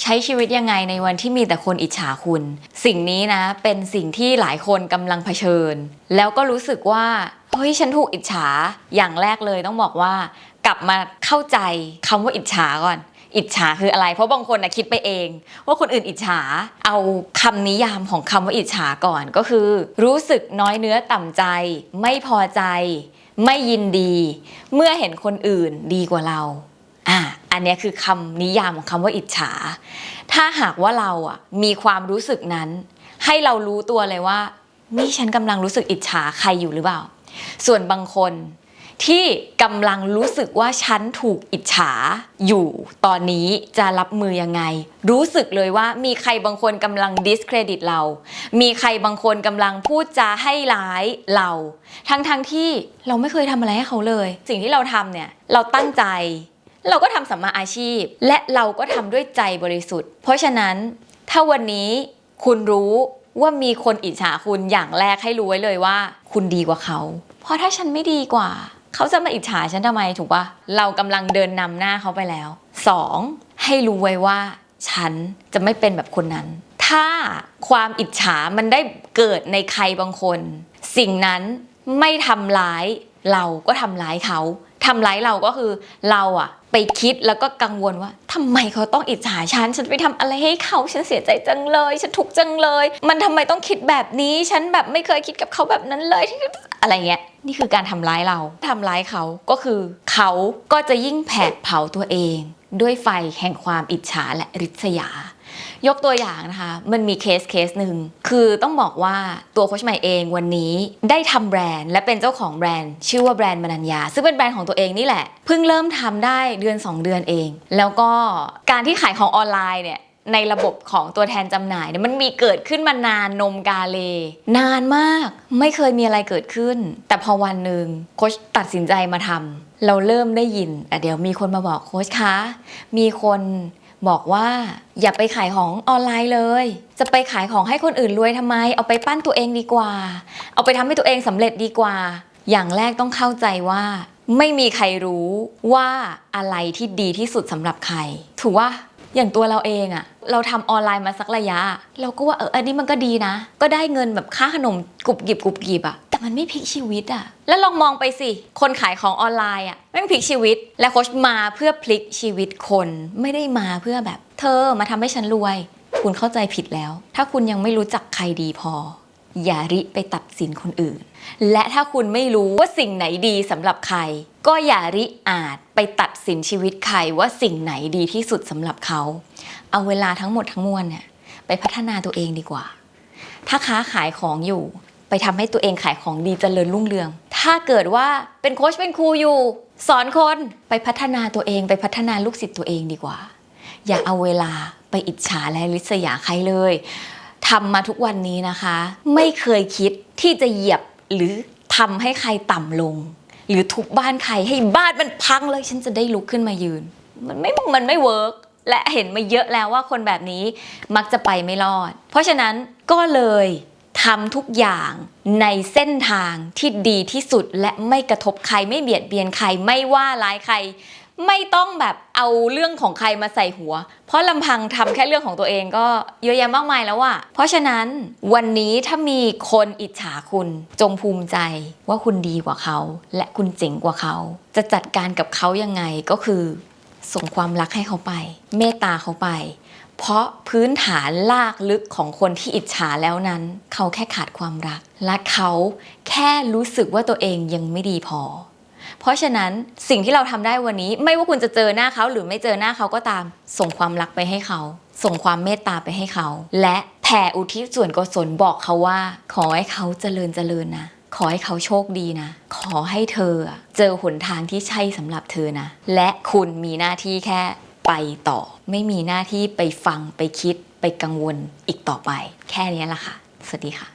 ใช้ชีวิตยังไงในวันที่มีแต่คนอิจฉาคุณ สิ่งนี้นะเป็นสิ่งที่หลายคนกำลังเผชิญ แล้วก็รู้สึกว่าเฮ้ยฉันถูกอิจฉาอย่างแรกเลยต้องบอกว่า กลับมาเข้าใจคำว่าอิจฉาก่อน อิจฉาคืออะไร เพราะบางคนนะคิดไปเอง ว่าคนอื่นอิจฉาเอาคำนิยามของคำว่าอิจฉาก่อนก็คือ รู้สึกน้อยเนื้อต่ำใจ ไม่พอใจ ไม่ยินดี เมื่อเห็นคนอื่นดีกว่าเรา อันนี้คือคำนิยามของคำว่าอิจฉา ถ้าหากว่าเราอะมีความรู้สึกนั้น ให้เรารู้ตัวเลยว่า นี่ฉันกำลังรู้สึกอิจฉาใครอยู่หรือเปล่า ส่วนบางคนที่กำลังรู้สึกว่าฉันถูกอิจฉาอยู่ตอนนี้จะรับมือยังไง รู้สึกเลยว่ามีใครบางคนกำลังดิสเครดิตเรา มีใครบางคนกำลังพูดจาให้ร้ายเรา ทั้งๆทที่เราไม่เคยทำอะไรให้เขาเลย สิ่งที่เราทำเนี่ย เราตั้งใจ เราก็ทำสัมมาอาชีพ และเราก็ทำด้วยใจบริสุทธิ์ เพราะฉะนั้นถ้าวันนี้คุณรู้ว่ามีคนอิจฉาคุณอย่างแรกให้รู้ไว้เลยว่า คุณดีกว่าเขา เพราะถ้าฉันไม่ดีกว่า เขาจะมาอิจฉาฉันทำไมถูกปะเรากำลังเดินนำหน้าเขาไปแล้ว 2. ให้รู้ไว้ว่า ฉันจะไม่เป็นแบบคนนั้น ถ้าความอิจฉามันได้เกิดในใครบางคน สิ่งนั้นไม่ทำร้าย เราก็ทำร้ายเขาทำร้ายเราก็คือเราอะ ไปคิดแล้วก็กังวลว่าทำไมเขาต้องอิจฉาฉัน ฉันไปทำอะไรให้เขาฉันเสียใจจังเลย ฉันทุกข์จังเลย มันทำไมต้องคิดแบบนี้ฉันแบบไม่เคยคิดกับเขาแบบนั้นเลยอะไรเงี้ยนี่คือการทำร้ายเราทำร้ายเขาก็คือ เขาก็จะยิ่งแผดเผาตัวเอง ด้วยไฟแห่งความอิจฉาและริษยา ยกตัวอย่างนะคะ มันมีเคสเคสหนึ่งคือต้องบอกว่าตัวโคชใหม่เองวันนี้ได้ทำแบรนด์ และเป็นเจ้าของแบรนด์ ชื่อว่าแบรนด์มนัญญา ซึ่งเป็นแบรนด์ของตัวเองนี่แหละ เพิ่งเริ่มทำได้เดือน 2 เดือนเอง แล้วก็การที่ขายของออนไลน์เนี่ย ในระบบของตัวแทนจำหน่ายเนี่ยมันมีเกิดขึ้นมานานนมกาเล นานมากไม่เคยมีอะไรเกิดขึ้น แต่พอวันหนึ่งโค้ชตัดสินใจมาทำเราเริ่มได้ยินอะเดี๋ยวมีคนมาบอกโค้ชคะมีคนบอกว่าอย่าไปขายของออนไลน์เลย จะไปขายของให้คนอื่นรวยทำไม เอาไปปั้นตัวเองดีกว่า เอาไปทำให้ตัวเองสำเร็จดีกว่า อย่างแรกต้องเข้าใจว่า ไม่มีใครรู้ว่าอะไรที่ดีที่สุดสำหรับใคร ถูกว่า อย่างตัวเราเองอะเราทำออนไลน์มาสักระยะ เราก็ว่าเอออันนี้มันก็ดีนะ ก็ได้เงินแบบค่าขนมกรุบกริบกรุบกริบอะแต่มันไม่พลิกชีวิตอะแล้วลองมองไปสิ คนขายของออนไลน์อะไม่พลิกชีวิต และโค้ชมาเพื่อพลิกชีวิตคนไม่ได้มาเพื่อแบบ เธอมาทำให้ฉันรวย คุณเข้าใจผิดแล้ว ถ้าคุณยังไม่รู้จักใครดีพอ อย่าริไปตัดสินคนอื่น และถ้าคุณไม่รู้ว่าสิ่งไหนดีสำหรับใคร ก็อย่าริอาจไปตัดสินชีวิตใครว่าสิ่งไหนดีที่สุดสำหรับเขา เอาเวลาทั้งหมดทั้งมวลเนี่ยไปพัฒนาตัวเองดีกว่า ถ้าค้าขายของอยู่ ไปทำให้ตัวเองขายของดีเจริญรุ่งเรือง ถ้าเกิดว่าเป็นโค้ชเป็นครูอยู่ สอนคนไปพัฒนาตัวเองไปพัฒนาลูกศิษย์ตัวเองดีกว่า อย่าเอาเวลาไปอิจฉาและริษยาใครเลย ทำมาทุกวันนี้นะคะ ไม่เคยคิดที่จะเหยียบหรือทำให้ใครต่ำลง หรือทุบบ้านใครให้บ้านมันพังเลยฉันจะได้ลุกขึ้นมายืน มันไม่มันไม่เวิร์กและเห็นมาเยอะแล้วว่าคนแบบนี้มักจะไปไม่รอด เพราะฉะนั้นก็เลยทำทุกอย่างในเส้นทางที่ดีที่สุดและไม่กระทบใครไม่เบียดเบียนใครไม่ว่าร้ายใคร ไม่ต้องแบบเอาเรื่องของใครมาใส่หัว เพราะลำพังทำแค่เรื่องของตัวเองก็เยอะแยะมากมายแล้วอะเพราะฉะนั้นวันนี้ถ้ามีคนอิจฉาคุณจงภูมิใจว่าคุณดีกว่าเขา และคุณเจ๋งกว่าเขา จะจัดการกับเขายังไงก็คือ ส่งความรักให้เขาไป เมตตาเขาไป เพราะพื้นฐานลากลึกของคนที่อิจฉาแล้วนั้น เขาแค่ขาดความรัก และเขาแค่รู้สึกว่าตัวเองยังไม่ดีพอ เพราะฉะนั้นสิ่งที่เราทำได้วันนี้ ไม่ว่าคุณจะเจอหน้าเขาหรือไม่เจอหน้าเขาก็ตาม ส่งความรักไปให้เขา ส่งความเมตตาไปให้เขา และแผ่อุทิศส่วนกุศลบอกเขาว่า ขอให้เขาเจริญเจริญนะขอให้เขาโชคดีนะ ขอให้เธอเจอหนทางที่ใช่สำหรับเธอนะ และคุณมีหน้าที่แค่ไปต่อ ไม่มีหน้าที่ไปฟังไปคิดไปกังวลอีกต่อไป แค่นี้แหละค่ะ สวัสดีค่ะ